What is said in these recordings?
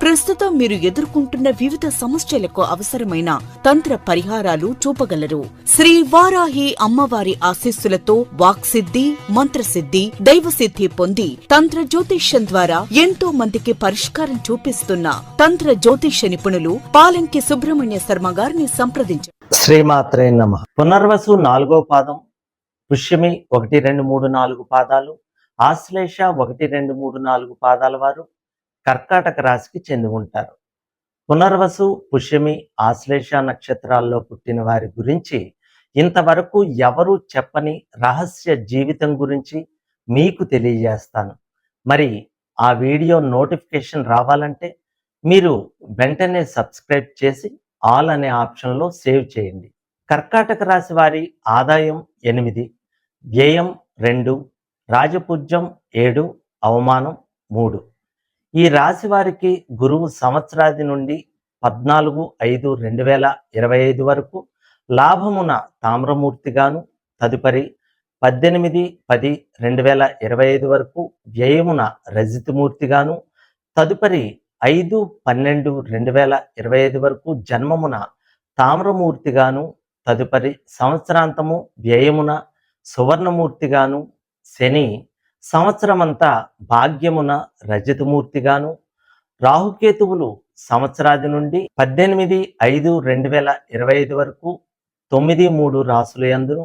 ప్రస్తుతం మీరు ఎదుర్కొంటున్న వివిధ సమస్యలకు అవసరమైన తంత్ర పరిహారాలు చూపగలరు. శ్రీ వారాహి అమ్మవారి ఆశీస్సులతో వాక్సిద్ధి మంత్రసిద్ధి దైవసిద్ధి పొంది తంత్ర జ్యోతిష్యం ద్వారా ఎంతో మందికి పరిష్కారం చూపిస్తున్న తంత్ర జ్యోతిష్య నిపుణులు పాలంకి సుబ్రహ్మణ్య శర్మ గారిని సంప్రదించారు శ్రీమాత్రే నమ. పునర్వసు నాలుగో పాదం పుష్యమి ఒకటి రెండు మూడు నాలుగు పాదాలు ఆశ్లేష ఒకటి రెండు మూడు నాలుగు పాదాల వారు కర్కాటక రాశికి చెంది ఉంటారు. పునర్వసు పుష్యమి ఆశ్లేష నక్షత్రాల్లో పుట్టిన వారి గురించి ఇంతవరకు ఎవరు చెప్పని రహస్య జీవితం గురించి మీకు తెలియజేస్తాను. మరి ఆ వీడియో నోటిఫికేషన్ రావాలంటే మీరు వెంటనే సబ్స్క్రైబ్ చేసి ఆల్ అనే ఆప్షన్లో సేవ్ చేయండి. కర్కాటక రాశి వారి ఆదాయం ఎనిమిది వ్యయం రెండు రాజపూజ్యం ఏడు అవమానం మూడు. ఈ రాశి వారికి గురువు సంవత్సరాది నుండి పద్నాలుగు ఐదు రెండు వేల ఇరవై ఐదు వరకు లాభమున తామ్రమూర్తిగాను తదుపరి పద్దెనిమిది పది రెండు వేల ఇరవై ఐదు వరకు వ్యయమున రజితమూర్తిగాను తదుపరి ఐదు పన్నెండు రెండు వేల ఇరవై ఐదు వరకు జన్మమున తామ్రమూర్తిగాను తదుపరి సంవత్సరాంతము వ్యయమున సువర్ణమూర్తిగాను శని సంవత్సరమంతా భాగ్యమున రజతమూర్తిగాను రాహుకేతువులు సంవత్సరాది నుండి పద్దెనిమిది ఐదు రెండు వేల ఇరవై ఐదు వరకు తొమ్మిది మూడు రాసుల యందును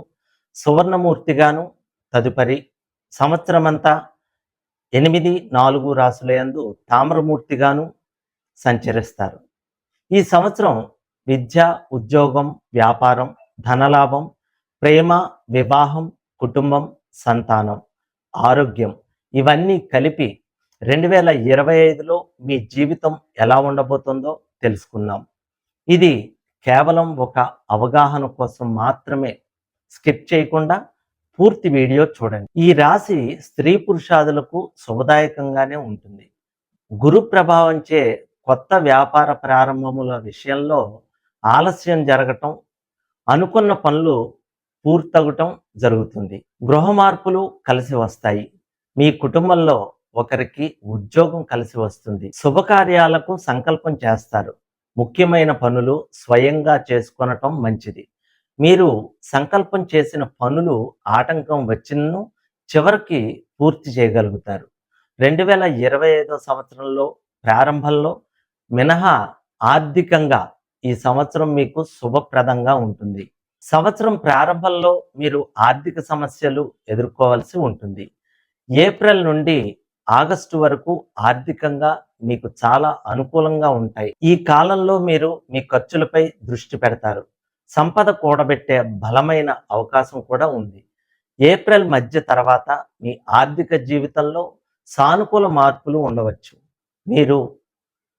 సువర్ణమూర్తిగాను తదుపరి సంవత్సరమంతా ఎనిమిది నాలుగు రాసుల యందు తామ్రమూర్తిగాను సంచరిస్తారు. ఈ సంవత్సరం విద్య ఉద్యోగం వ్యాపారం ధనలాభం ప్రేమ వివాహం కుటుంబం సంతానం ఆరోగ్యం. ఇవన్నీ కలిపి రెండు వేల ఇరవై ఐదులో మీ జీవితం ఎలా ఉండబోతుందో తెలుసుకుందాం. ఇది కేవలం ఒక అవగాహన కోసం మాత్రమే. స్కిప్ చేయకుండా పూర్తి వీడియో చూడండి. ఈ రాశి స్త్రీ పురుషాదులకు శుభదాయకంగానే ఉంటుంది. గురు ప్రభావంచే కొత్త వ్యాపార ప్రారంభముల విషయంలో ఆలస్యం జరగటం అనుకున్న పనులు పూర్తవటం జరుగుతుంది. గృహ మార్పులు కలిసి వస్తాయి. మీ కుటుంబంలో ఒకరికి ఉద్యోగం కలిసి వస్తుంది. శుభకార్యాలకు సంకల్పం చేస్తారు. ముఖ్యమైన పనులు స్వయంగా చేసుకొనటం మంచిది. మీరు సంకల్పం చేసిన పనులు ఆటంకం వచ్చినను చివరికి పూర్తి చేయగలుగుతారు. రెండు వేల ఇరవై ఐదో సంవత్సరంలో ప్రారంభంలో మినహా ఆర్థికంగా ఈ సంవత్సరం మీకు శుభప్రదంగా ఉంటుంది. సంవత్సరం ప్రారంభంలో మీరు ఆర్థిక సమస్యలు ఎదుర్కోవాల్సి ఉంటుంది. ఏప్రిల్ నుండి ఆగస్టు వరకు ఆర్థికంగా మీకు చాలా అనుకూలంగా ఉంటాయి. ఈ కాలంలో మీరు మీ ఖర్చులపై దృష్టి పెడతారు. సంపద కూడబెట్టే బలమైన అవకాశం కూడా ఉంది. ఏప్రిల్ మధ్య తర్వాత మీ ఆర్థిక జీవితంలో సానుకూల మార్పులు ఉండవచ్చు. మీరు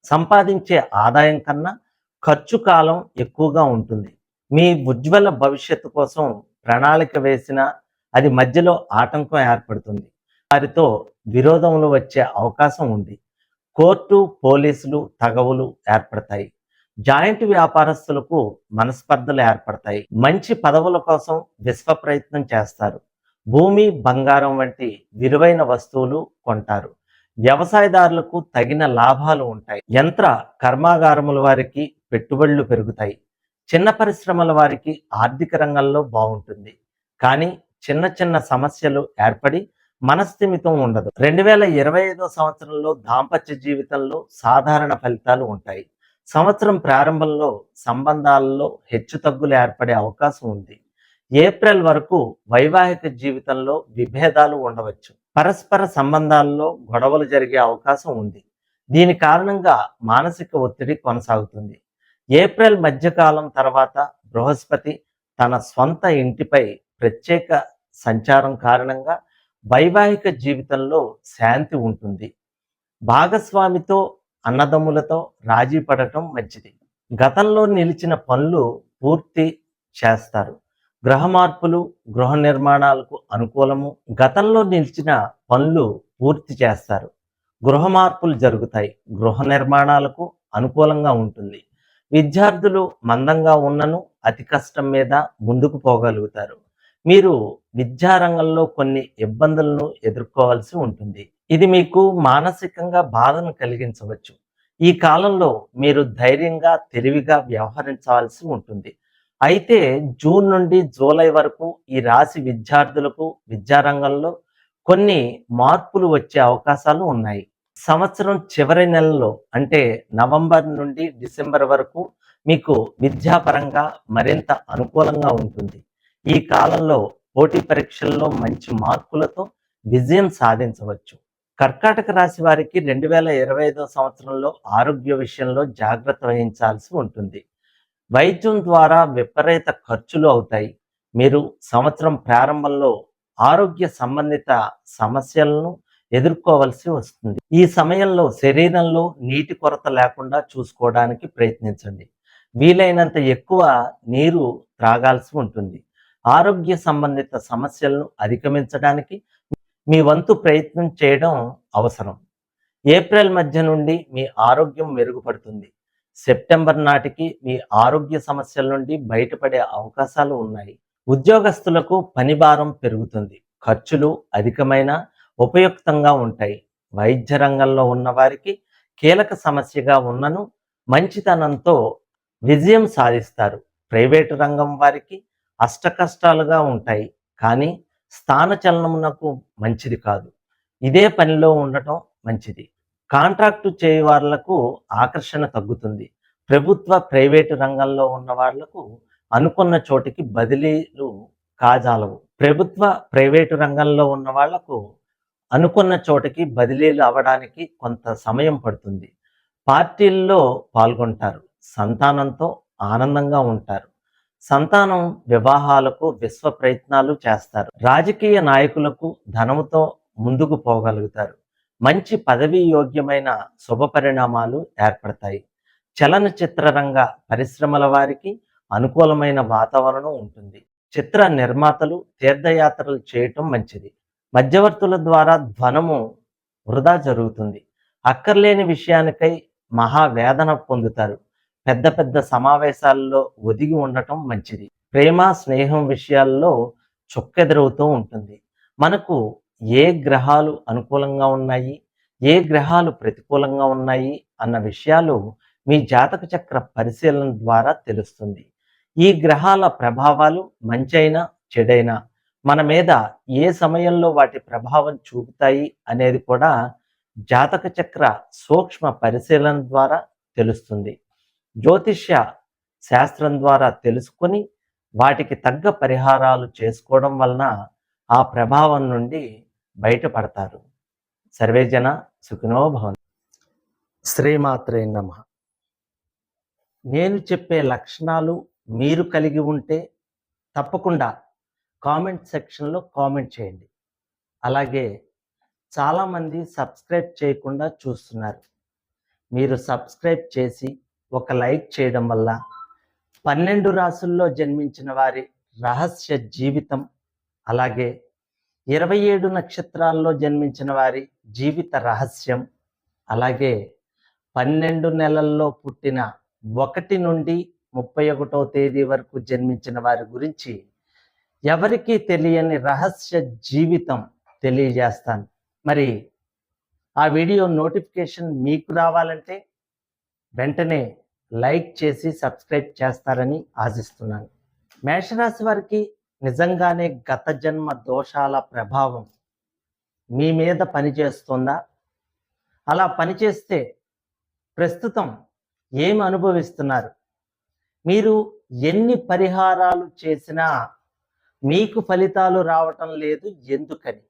సంపాదించే ఆదాయం కన్నా ఖర్చు కాలం ఎక్కువగా ఉంటుంది. మీ ఉజ్వల భవిష్యత్తు కోసం ప్రణాళిక వేసిన అది మధ్యలో ఆటంకం ఏర్పడుతుంది. వారితో విరోధంలో వచ్చే అవకాశం ఉంది. కోర్టు పోలీసులు తగవులు ఏర్పడతాయి. జాయింట్ వ్యాపారస్తులకు మనస్పర్ధలు ఏర్పడతాయి. మంచి పదవుల కోసం విశ్వ ప్రయత్నం చేస్తారు. భూమి బంగారం వంటి విలువైన వస్తువులు కొంటారు. వ్యవసాయదారులకు తగిన లాభాలు ఉంటాయి. యంత్ర కర్మాగారముల వారికి పెట్టుబడులు పెరుగుతాయి. చిన్న పరిశ్రమల వారికి ఆర్థిక రంగంలో బాగుంటుంది. కానీ చిన్న చిన్న సమస్యలు ఏర్పడి మనస్థిమితం ఉండదు. రెండు వేల ఇరవై ఐదో సంవత్సరంలో దాంపత్య జీవితంలో సాధారణ ఫలితాలు ఉంటాయి. సంవత్సరం ప్రారంభంలో సంబంధాలలో హెచ్చుతగ్గులు ఏర్పడే అవకాశం ఉంది. ఏప్రిల్ వరకు వైవాహిక జీవితంలో విభేదాలు ఉండవచ్చు. పరస్పర సంబంధాల్లో గొడవలు జరిగే అవకాశం ఉంది. దీని కారణంగా మానసిక ఒత్తిడి కొనసాగుతుంది. ఏప్రిల్ మధ్యకాలం తర్వాత బృహస్పతి తన స్వంత ఇంటిపై ప్రత్యేక సంచారం కారణంగా వైవాహిక జీవితంలో శాంతి ఉంటుంది. భాగస్వామితో అన్నదమ్ములతో రాజీ పడటం మంచిది. గతంలో నిలిచిన పనులు పూర్తి చేస్తారు. గృహ మార్పులు గృహ నిర్మాణాలకు అనుకూలము గతంలో నిలిచిన పనులు పూర్తి చేస్తారు. గృహ మార్పులు జరుగుతాయి. గృహ నిర్మాణాలకు అనుకూలంగా ఉంటుంది. విద్యార్థులు మందంగా ఉన్నను అతి కష్టం మీద ముందుకు పోగలుగుతారు. మీరు విద్యారంగంలో కొన్ని ఇబ్బందులను ఎదుర్కోవాల్సి ఉంటుంది. ఇది మీకు మానసికంగా బాధను కలిగించవచ్చు. ఈ కాలంలో మీరు ధైర్యంగా తెలివిగా వ్యవహరించవలసి ఉంటుంది. అయితే జూన్ నుండి జూలై వరకు ఈ రాశి విద్యార్థులకు విద్యారంగంలో కొన్ని మార్పులు వచ్చే అవకాశాలు ఉన్నాయి. సంవత్సరం చివరి నెలలో అంటే నవంబర్ నుండి డిసెంబర్ వరకు మీకు విద్యాపరంగా మరింత అనుకూలంగా ఉంటుంది. ఈ కాలంలో పోటీ పరీక్షల్లో మంచి మార్కులతో విజయం సాధించవచ్చు. కర్కాటక రాశి వారికి రెండు వేల ఇరవై ఐదో సంవత్సరంలో ఆరోగ్య విషయంలో జాగ్రత్త వహించాల్సి ఉంటుంది. వైద్యం ద్వారా విపరీత ఖర్చులు అవుతాయి. మీరు సంవత్సరం ప్రారంభంలో ఆరోగ్య సంబంధిత సమస్యలను ఎదుర్కోవలసి వస్తుంది. ఈ సమయంలో శరీరంలో నీటి కొరత లేకుండా చూసుకోవడానికి ప్రయత్నించండి. వీలైనంత ఎక్కువ నీరు త్రాగాల్సి ఉంటుంది. ఆరోగ్య సంబంధిత సమస్యలను అధిగమించడానికి మీ వంతు ప్రయత్నం చేయడం అవసరం. ఏప్రిల్ మధ్య నుండి మీ ఆరోగ్యం మెరుగుపడుతుంది. సెప్టెంబర్ నాటికి మీ ఆరోగ్య సమస్యల నుండి బయటపడే అవకాశాలు ఉన్నాయి. ఉద్యోగస్తులకు పని భారం పెరుగుతుంది. ఖర్చులు అధికమైన ఉపయుక్తంగా ఉంటాయి. వైద్య రంగంలో ఉన్నవారికి కీలక సమస్యగా ఉన్నను మంచితనంతో విజయం సాధిస్తారు. ప్రైవేటు రంగం వారికి అష్టకష్టాలుగా ఉంటాయి. కానీ స్థానచలనమునకు మంచిది కాదు. ఇదే పనిలో ఉండటం మంచిది. కాంట్రాక్టు చేయవాళ్ళకు ఆకర్షణ తగ్గుతుంది. ప్రభుత్వ ప్రైవేటు రంగంలో ఉన్న వాళ్ళకు అనుకున్న చోటికి బదిలీలు కాజాలవు. ప్రభుత్వ ప్రైవేటు రంగంలో ఉన్న వాళ్ళకు అనుకున్న చోటకి బదిలీలు అవ్వడానికి కొంత సమయం పడుతుంది. పార్టీల్లో పాల్గొంటారు. సంతానంతో ఆనందంగా ఉంటారు. సంతానం వివాహాలకు విశ్వ ప్రయత్నాలు చేస్తారు. రాజకీయ నాయకులకు ధనముతో ముందుకు పోగలుగుతారు. మంచి పదవీ యోగ్యమైన శుభ పరిణామాలు ఏర్పడతాయి. చలనచిత్ర రంగ పరిశ్రమల వారికి అనుకూలమైన వాతావరణం ఉంటుంది. చిత్ర నిర్మాతలు తీర్థయాత్రలు చేయటం మంచిది. మధ్యవర్తుల ద్వారా ధ్వనము వృధా జరుగుతుంది. అక్కర్లేని విషయానికై మహావేదన పొందుతారు. పెద్ద పెద్ద సమావేశాల్లో ఒదిగి ఉండటం మంచిది. ప్రేమ స్నేహం విషయాల్లో చొక్కెదరవుతూ ఉంటుంది. మనకు ఏ గ్రహాలు అనుకూలంగా ఉన్నాయి? ఏ గ్రహాలు ప్రతికూలంగా ఉన్నాయి? అన్న విషయాలు మీ జాతక చక్ర పరిశీలన ద్వారా తెలుస్తుంది. ఈ గ్రహాల ప్రభావాలు మంచైనా చెడైనా మన మీద ఏ సమయంలో వాటి ప్రభావం చూపుతాయి అనేది కూడా జాతక చక్ర సూక్ష్మ పరిశీలన ద్వారా తెలుస్తుంది. జ్యోతిష్య శాస్త్రం ద్వారా తెలుసుకొని వాటికి తగ్గ పరిహారాలు చేసుకోవడం వలన ఆ ప్రభావం నుండి బయటపడతారు. సర్వేజన సుఖినో భవన్ శ్రీమాత్రే నమ. నేను చెప్పే లక్షణాలు మీరు కలిగి ఉంటే తప్పకుండా కామెంట్ సెక్షన్లో కామెంట్ చేయండి. అలాగే చాలామంది సబ్స్క్రైబ్ చేయకుండా చూస్తున్నారు. మీరు సబ్స్క్రైబ్ చేసి ఒక లైక్ చేయడం వల్ల పన్నెండు రాసుల్లో జన్మించిన వారి రహస్య జీవితం అలాగే ఇరవై ఏడు నక్షత్రాల్లో జన్మించిన వారి జీవిత రహస్యం అలాగే పన్నెండు నెలల్లో పుట్టిన ఒకటి నుండి ముప్పై ఒకటో తేదీ వరకు జన్మించిన వారి గురించి ఎవరికీ తెలియని రహస్య జీవితం తెలియజేస్తాను. మరి ఆ వీడియో నోటిఫికేషన్ మీకు రావాలంటే వెంటనే లైక్ చేసి సబ్స్క్రైబ్ చేస్తారని ఆశిస్తున్నాను. మేషరాశి వారికి నిజంగానే గత జన్మ దోషాల ప్రభావం మీ మీద పనిచేస్తుందా? అలా పనిచేస్తే ప్రస్తుతం ఏమి అనుభవిస్తున్నారు? మీరు ఎన్ని పరిహారాలు చేసినా మీకు ఫలితాలు రావటం లేదు ఎందుకని?